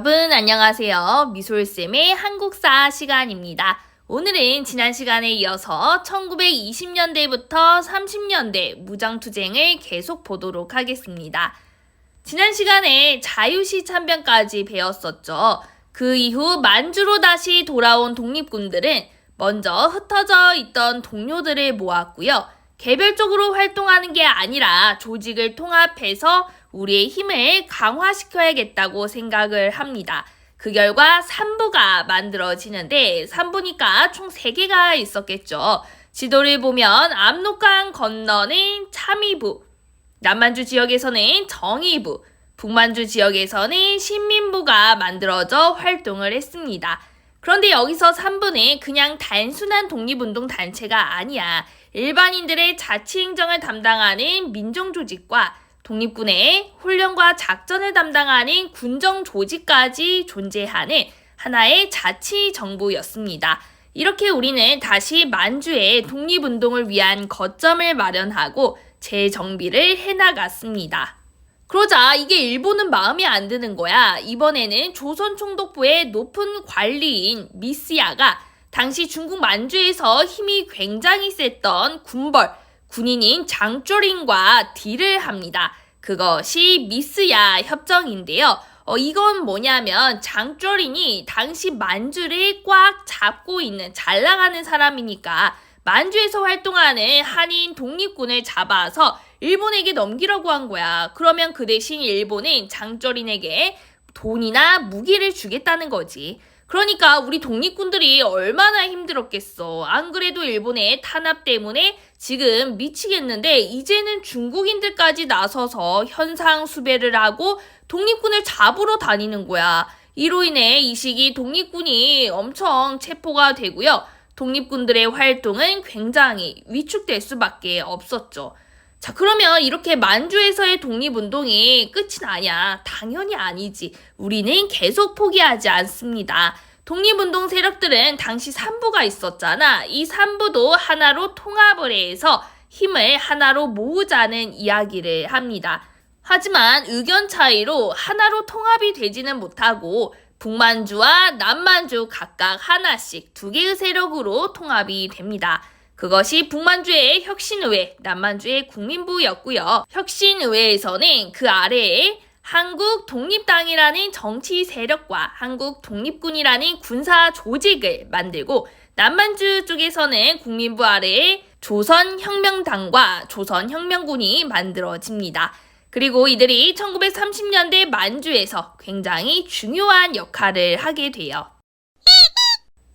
여러분 안녕하세요. 미솔쌤의 한국사 시간입니다. 오늘은 지난 시간에 이어서 1920년대부터 30년대 무장투쟁을 계속 보도록 하겠습니다. 지난 시간에 자유시 참변까지 배웠었죠. 그 이후 만주로 다시 돌아온 독립군들은 먼저 흩어져 있던 동료들을 모았고요. 개별적으로 활동하는 게 아니라 조직을 통합해서 우리의 힘을 강화시켜야겠다고 생각을 합니다. 그 결과 3부가 만들어지는데 3부니까 총 3개가 있었겠죠. 지도를 보면 압록강 건너는 참의부, 남만주 지역에서는 정의부, 북만주 지역에서는 신민부가 만들어져 활동을 했습니다. 그런데 여기서 3부는 그냥 단순한 독립운동 단체가 아니야. 일반인들의 자치행정을 담당하는 민정조직과 독립군의 훈련과 작전을 담당하는 군정 조직까지 존재하는 하나의 자치 정부였습니다. 이렇게 우리는 다시 만주의 독립운동을 위한 거점을 마련하고 재정비를 해나갔습니다. 그러자 이게 일본은 마음에 안 드는 거야. 이번에는 조선 총독부의 높은 관리인 미스야가 당시 중국 만주에서 힘이 굉장히 셌던 군벌, 군인인 장조린과 딜을 합니다. 그것이 미스야 협정인데요. 어, 이건 뭐냐면 장조린이 당시 만주를 꽉 잡고 있는 잘 나가는 사람이니까 만주에서 활동하는 한인 독립군을 잡아서 일본에게 넘기라고 한 거야. 그러면 그 대신 일본은 장조린에게 돈이나 무기를 주겠다는 거지. 그러니까 우리 독립군들이 얼마나 힘들었겠어. 안 그래도 일본의 탄압 때문에 지금 미치겠는데 이제는 중국인들까지 나서서 현상 수배를 하고 독립군을 잡으러 다니는 거야. 이로 인해 이 시기 독립군이 엄청 체포가 되고요. 독립군들의 활동은 굉장히 위축될 수밖에 없었죠. 자, 그러면 이렇게 만주에서의 독립운동이 끝이 나냐? 당연히 아니지. 우리는 계속 포기하지 않습니다. 독립운동 세력들은 당시 3부가 있었잖아. 이 3부도 하나로 통합을 해서 힘을 하나로 모으자는 이야기를 합니다. 하지만 의견 차이로 하나로 통합이 되지는 못하고 북만주와 남만주 각각 하나씩 두 개의 세력으로 통합이 됩니다. 그것이 북만주의 혁신의회, 남만주의 국민부였고요. 혁신의회에서는 그 아래에 한국 독립당이라는 정치 세력과 한국 독립군이라는 군사 조직을 만들고 남만주 쪽에서는 국민부 아래에 조선혁명당과 조선혁명군이 만들어집니다. 그리고 이들이 1930년대 만주에서 굉장히 중요한 역할을 하게 돼요.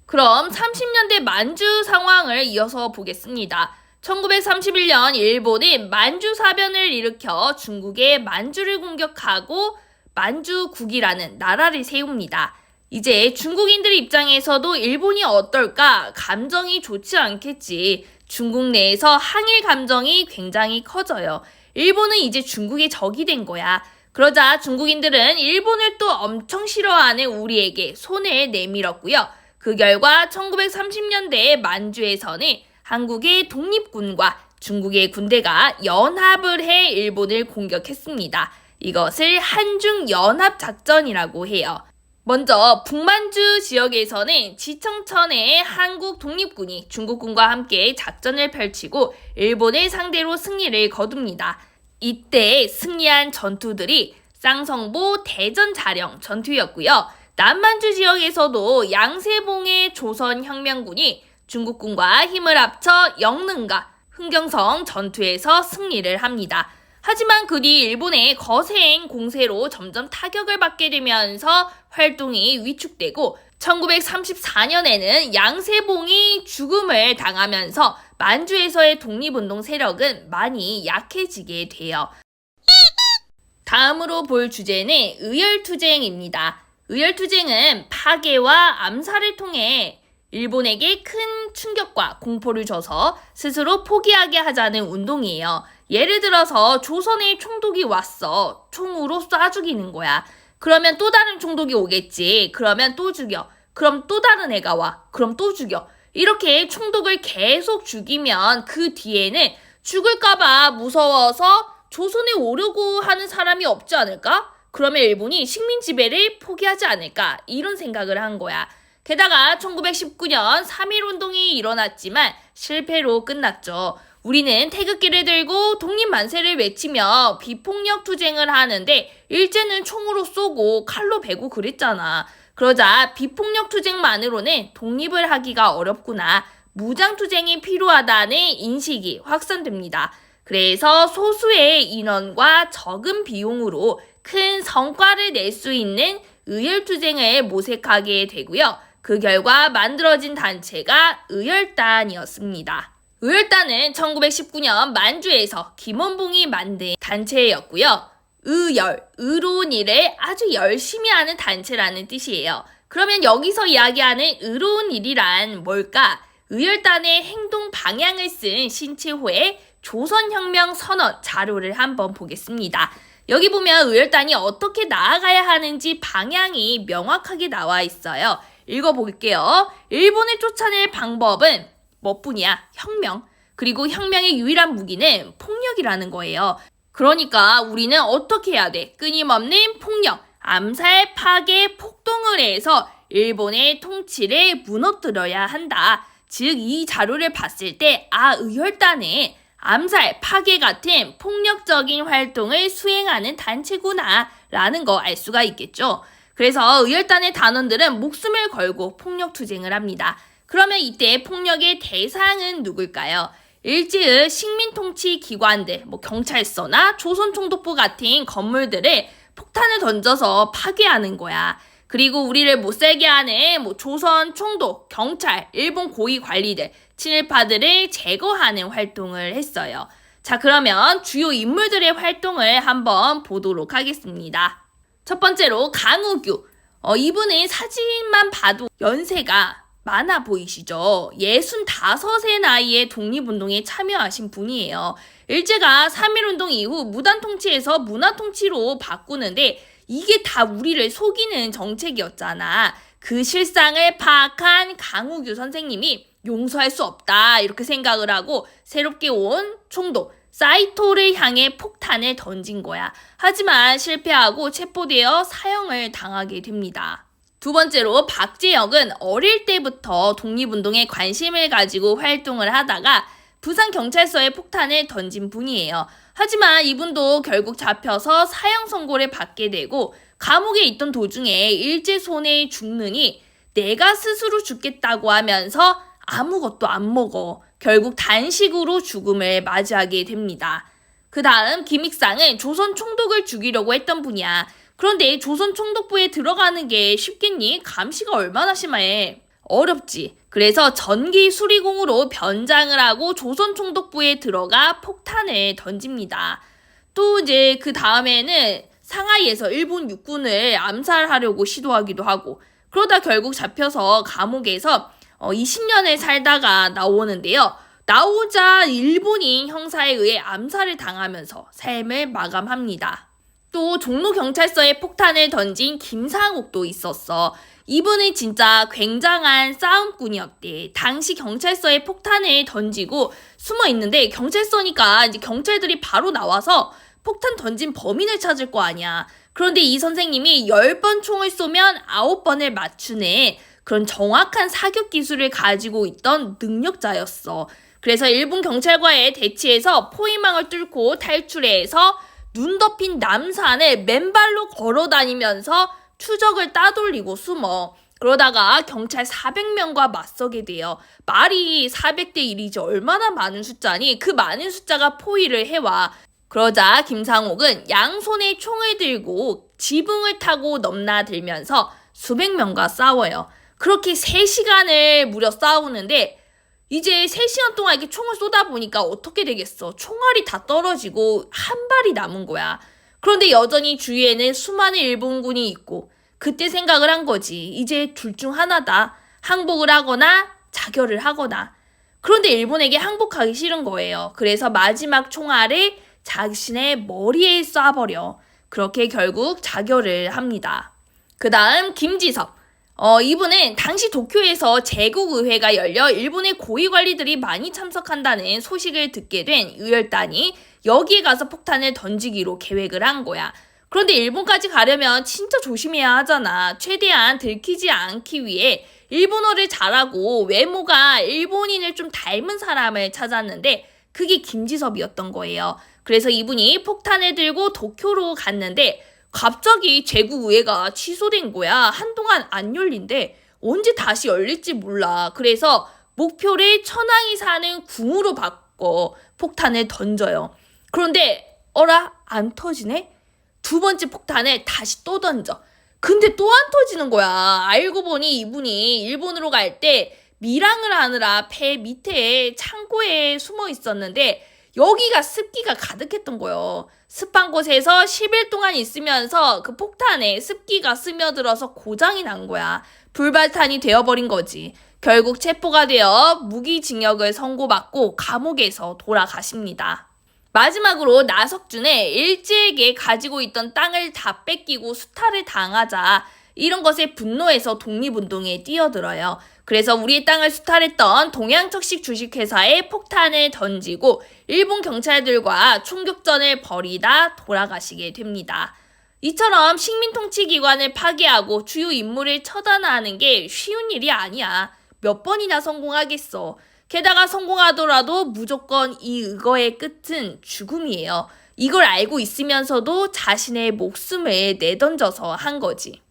그럼 30년대 만주 상황을 이어서 보겠습니다. 1931년 일본은 만주 사변을 일으켜 중국의 만주를 공격하고 만주국이라는 나라를 세웁니다. 이제 중국인들 입장에서도 일본이 어떨까 감정이 좋지 않겠지. 중국 내에서 항일 감정이 굉장히 커져요. 일본은 이제 중국의 적이 된 거야. 그러자 중국인들은 일본을 또 엄청 싫어하는 우리에게 손을 내밀었고요. 그 결과 1930년대 만주에서는 한국의 독립군과 중국의 군대가 연합을 해 일본을 공격했습니다. 이것을 한중 연합 작전이라고 해요. 먼저 북만주 지역에서는 지청천의 한국 독립군이 중국군과 함께 작전을 펼치고 일본을 상대로 승리를 거둡니다. 이때 승리한 전투들이 쌍성보 대전 자령 전투였고요. 남만주 지역에서도 양세봉의 조선 혁명군이 중국군과 힘을 합쳐 영능과 흥경성 전투에서 승리를 합니다. 하지만 그 뒤 일본의 거센 공세로 점점 타격을 받게 되면서 활동이 위축되고 1934년에는 양세봉이 죽음을 당하면서 만주에서의 독립운동 세력은 많이 약해지게 돼요. 다음으로 볼 주제는 의열투쟁입니다. 의열투쟁은 파괴와 암살을 통해 일본에게 큰 충격과 공포를 줘서 스스로 포기하게 하자는 운동이에요. 예를 들어서 조선에 총독이 왔어. 총으로 쏴 죽이는 거야. 그러면 또 다른 총독이 오겠지. 그러면 또 죽여. 그럼 또 다른 애가 와. 그럼 또 죽여. 이렇게 총독을 계속 죽이면 그 뒤에는 죽을까봐 무서워서 조선에 오려고 하는 사람이 없지 않을까? 그러면 일본이 식민 지배를 포기하지 않을까 이런 생각을 한 거야. 게다가 1919년 3.1 운동이 일어났지만 실패로 끝났죠. 우리는 태극기를 들고 독립 만세를 외치며 비폭력 투쟁을 하는데 일제는 총으로 쏘고 칼로 베고 그랬잖아. 그러자 비폭력 투쟁만으로는 독립을 하기가 어렵구나. 무장 투쟁이 필요하다는 인식이 확산됩니다. 그래서 소수의 인원과 적은 비용으로 큰 성과를 낼 수 있는 의열투쟁을 모색하게 되고요. 그 결과 만들어진 단체가 의열단이었습니다. 의열단은 1919년 만주에서 김원봉이 만든 단체였고요. 의열, 의로운 일을 아주 열심히 하는 단체라는 뜻이에요. 그러면 여기서 이야기하는 의로운 일이란 뭘까? 의열단의 행동 방향을 쓴 신채호의 조선혁명 선언 자료를 한번 보겠습니다. 여기 보면 의열단이 어떻게 나아가야 하는지 방향이 명확하게 나와 있어요. 읽어볼게요. 일본을 쫓아낼 방법은 뭐뿐이야? 혁명. 그리고 혁명의 유일한 무기는 폭력이라는 거예요. 그러니까 우리는 어떻게 해야 돼? 끊임없는 폭력, 암살, 파괴, 폭동을 해서 일본의 통치를 무너뜨려야 한다. 즉, 이 자료를 봤을 때, 아, 의열단은 암살, 파괴 같은 폭력적인 활동을 수행하는 단체구나, 라는 거 알 수가 있겠죠. 그래서 의열단의 단원들은 목숨을 걸고 폭력 투쟁을 합니다. 그러면 이때 폭력의 대상은 누굴까요? 일제의 식민통치 기관들, 뭐 경찰서나 조선총독부 같은 건물들을 폭탄을 던져서 파괴하는 거야. 그리고 우리를 못 살게 하는 뭐 조선 총독, 경찰, 일본 고위 관리들, 친일파들을 제거하는 활동을 했어요. 자, 그러면 주요 인물들의 활동을 한번 보도록 하겠습니다. 첫 번째로 강우규. 어, 이분의 사진만 봐도 연세가 많아 보이시죠? 65세 나이에 독립운동에 참여하신 분이에요. 일제가 3.1운동 이후 무단통치에서 문화통치로 바꾸는데 이게 다 우리를 속이는 정책이었잖아. 그 실상을 파악한 강우규 선생님이 용서할 수 없다 이렇게 생각을 하고 새롭게 온 총독 사이토를 향해 폭탄을 던진 거야. 하지만 실패하고 체포되어 사형을 당하게 됩니다. 두 번째로 박재혁은 어릴 때부터 독립운동에 관심을 가지고 활동을 하다가 부산 경찰서에 폭탄을 던진 분이에요. 하지만 이분도 결국 잡혀서 사형 선고를 받게 되고 감옥에 있던 도중에 일제 손해에 죽느니 내가 스스로 죽겠다고 하면서 아무것도 안 먹어. 결국 단식으로 죽음을 맞이하게 됩니다. 그 다음 김익상은 조선 총독을 죽이려고 했던 분이야. 그런데 조선 총독부에 들어가는 게 쉽겠니? 감시가 얼마나 심해. 어렵지. 그래서 전기 수리공으로 변장을 하고 조선 총독부에 들어가 폭탄을 던집니다. 또 이제 그 다음에는 상하이에서 일본 육군을 암살하려고 시도하기도 하고 그러다 결국 잡혀서 감옥에서 20년을 살다가 나오는데요. 나오자 일본인 형사에 의해 암살을 당하면서 삶을 마감합니다. 또 종로 경찰서에 폭탄을 던진 김상욱도 있었어. 이분은 진짜 굉장한 싸움꾼이었대. 당시 경찰서에 폭탄을 던지고 숨어 있는데 경찰서니까 이제 경찰들이 바로 나와서 폭탄 던진 범인을 찾을 거 아니야. 그런데 이 선생님이 10번 총을 쏘면 9번을 맞추네. 그런 정확한 사격 기술을 가지고 있던 능력자였어. 그래서 일본 경찰과의 대치에서 포위망을 뚫고 탈출해서 눈 덮인 남산을 맨발로 걸어 다니면서 추적을 따돌리고 숨어. 그러다가 경찰 400명과 맞서게 돼요. 말이 400대 1이지 얼마나 많은 숫자니 그 많은 숫자가 포위를 해와. 그러자 김상옥은 양손에 총을 들고 지붕을 타고 넘나들면서 수백 명과 싸워요. 그렇게 3시간을 무려 싸우는데 이제 3시간 동안 이렇게 총을 쏘다 보니까 어떻게 되겠어. 총알이 다 떨어지고 한 발이 남은 거야. 그런데 여전히 주위에는 수많은 일본군이 있고 그때 생각을 한 거지. 이제 둘 중 하나다. 항복을 하거나 자결을 하거나. 그런데 일본에게 항복하기 싫은 거예요. 그래서 마지막 총알을 자신의 머리에 쏴버려. 그렇게 결국 자결을 합니다. 그 다음 김지섭. 어, 이분은 당시 도쿄에서 제국의회가 열려 일본의 고위 관리들이 많이 참석한다는 소식을 듣게 된 의열단이 여기에 가서 폭탄을 던지기로 계획을 한 거야. 그런데 일본까지 가려면 진짜 조심해야 하잖아. 최대한 들키지 않기 위해 일본어를 잘하고 외모가 일본인을 좀 닮은 사람을 찾았는데 그게 김지섭이었던 거예요. 그래서 이분이 폭탄을 들고 도쿄로 갔는데 갑자기 제국의회가 취소된 거야. 한동안 안 열린대. 언제 다시 열릴지 몰라. 그래서 목표를 천황이 사는 궁으로 바꿔 폭탄을 던져요. 그런데 어라 안 터지네? 두 번째 폭탄을 다시 또 던져. 근데 또 안 터지는 거야. 알고 보니 이분이 일본으로 갈 때 밀항을 하느라 배 밑에 창고에 숨어 있었는데 여기가 습기가 가득했던 거예요. 습한 곳에서 10일 동안 있으면서 그 폭탄에 습기가 스며들어서 고장이 난 거야. 불발탄이 되어버린 거지. 결국 체포가 되어 무기징역을 선고받고 감옥에서 돌아가십니다. 마지막으로 나석준의 일제에게 가지고 있던 땅을 다 뺏기고 수탈을 당하자 이런 것에 분노해서 독립운동에 뛰어들어요. 그래서 우리의 땅을 수탈했던 동양척식 주식회사에 폭탄을 던지고 일본 경찰들과 총격전을 벌이다 돌아가시게 됩니다. 이처럼 식민통치기관을 파괴하고 주요 인물을 처단하는 게 쉬운 일이 아니야. 몇 번이나 성공하겠어. 게다가 성공하더라도 무조건 이 의거의 끝은 죽음이에요. 이걸 알고 있으면서도 자신의 목숨을 내던져서 한 거지.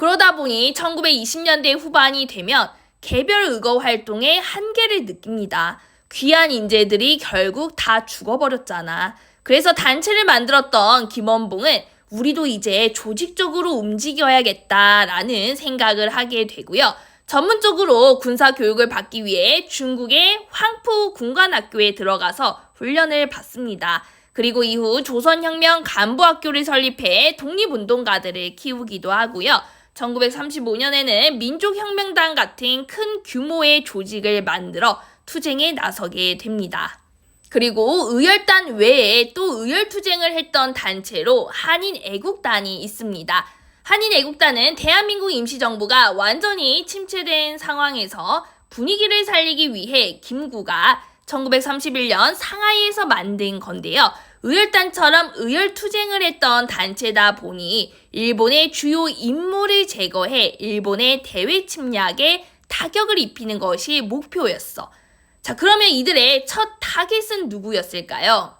그러다 보니 1920년대 후반이 되면 개별 의거 활동의 한계를 느낍니다. 귀한 인재들이 결국 다 죽어버렸잖아. 그래서 단체를 만들었던 김원봉은 우리도 이제 조직적으로 움직여야겠다라는 생각을 하게 되고요. 전문적으로 군사 교육을 받기 위해 중국의 황푸 군관학교에 들어가서 훈련을 받습니다. 그리고 이후 조선혁명 간부학교를 설립해 독립운동가들을 키우기도 하고요. 1935년에는 민족혁명당 같은 큰 규모의 조직을 만들어 투쟁에 나서게 됩니다. 그리고 의열단 외에 또 의열투쟁을 했던 단체로 한인애국단이 있습니다. 한인애국단은 대한민국 임시정부가 완전히 침체된 상황에서 분위기를 살리기 위해 김구가 1931년 상하이에서 만든 건데요. 의열단처럼 의열투쟁을 했던 단체다 보니 일본의 주요 인물을 제거해 일본의 대외 침략에 타격을 입히는 것이 목표였어. 자, 그러면 이들의 첫 타겟은 누구였을까요?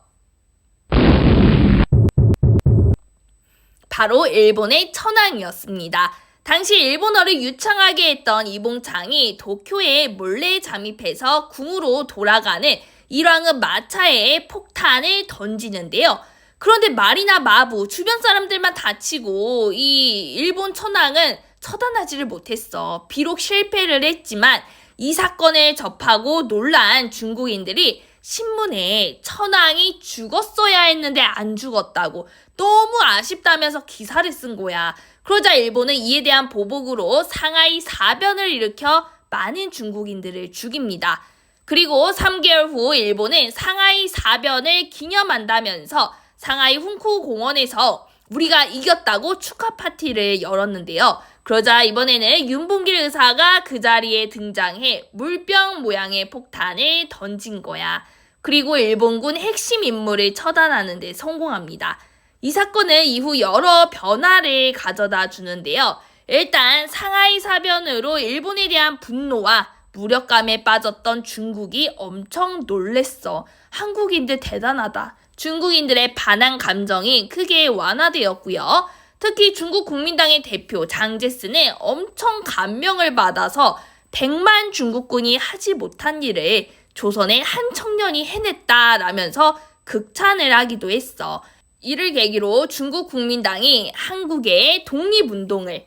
바로 일본의 천황이었습니다. 당시 일본어를 유창하게 했던 이봉창이 도쿄에 몰래 잠입해서 궁으로 돌아가는 일왕은 마차에 폭탄을 던지는데요. 그런데 말이나 마부, 주변 사람들만 다치고 이 일본 천황은 처단하지를 못했어. 비록 실패를 했지만 이 사건을 접하고 놀란 중국인들이 신문에 천황이 죽었어야 했는데 안 죽었다고 너무 아쉽다면서 기사를 쓴 거야. 그러자 일본은 이에 대한 보복으로 상하이 사변을 일으켜 많은 중국인들을 죽입니다. 그리고 3개월 후 일본은 상하이 사변을 기념한다면서 상하이 훈쿠 공원에서 우리가 이겼다고 축하 파티를 열었는데요. 그러자 이번에는 윤봉길 의사가 그 자리에 등장해 물병 모양의 폭탄을 던진 거야. 그리고 일본군 핵심 인물을 처단하는 데 성공합니다. 이 사건은 이후 여러 변화를 가져다 주는데요. 일단 상하이 사변으로 일본에 대한 분노와 무력감에 빠졌던 중국이 엄청 놀랬어. 한국인들 대단하다. 중국인들의 반항 감정이 크게 완화되었고요. 특히 중국 국민당의 대표 장제스는 엄청 감명을 받아서 100만 중국군이 하지 못한 일을 조선의 한 청년이 해냈다라면서 극찬을 하기도 했어. 이를 계기로 중국 국민당이 한국의 독립운동을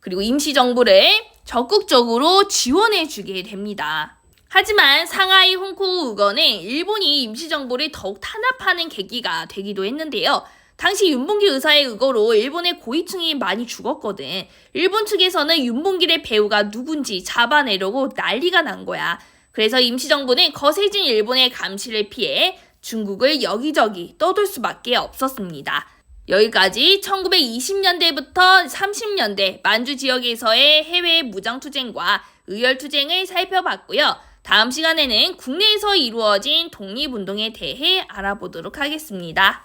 그리고 임시정부를 적극적으로 지원해 주게 됩니다. 하지만 상하이 홍콩 의건은 일본이 임시정부를 더욱 탄압하는 계기가 되기도 했는데요. 당시 윤봉길 의사의 의거로 일본의 고위층이 많이 죽었거든. 일본 측에서는 윤봉길의 배우가 누군지 잡아내려고 난리가 난 거야. 그래서 임시정부는 거세진 일본의 감시를 피해 중국을 여기저기 떠돌 수밖에 없었습니다. 여기까지 1920년대부터 30년대 만주 지역에서의 해외 무장투쟁과 의열투쟁을 살펴봤고요. 다음 시간에는 국내에서 이루어진 독립운동에 대해 알아보도록 하겠습니다.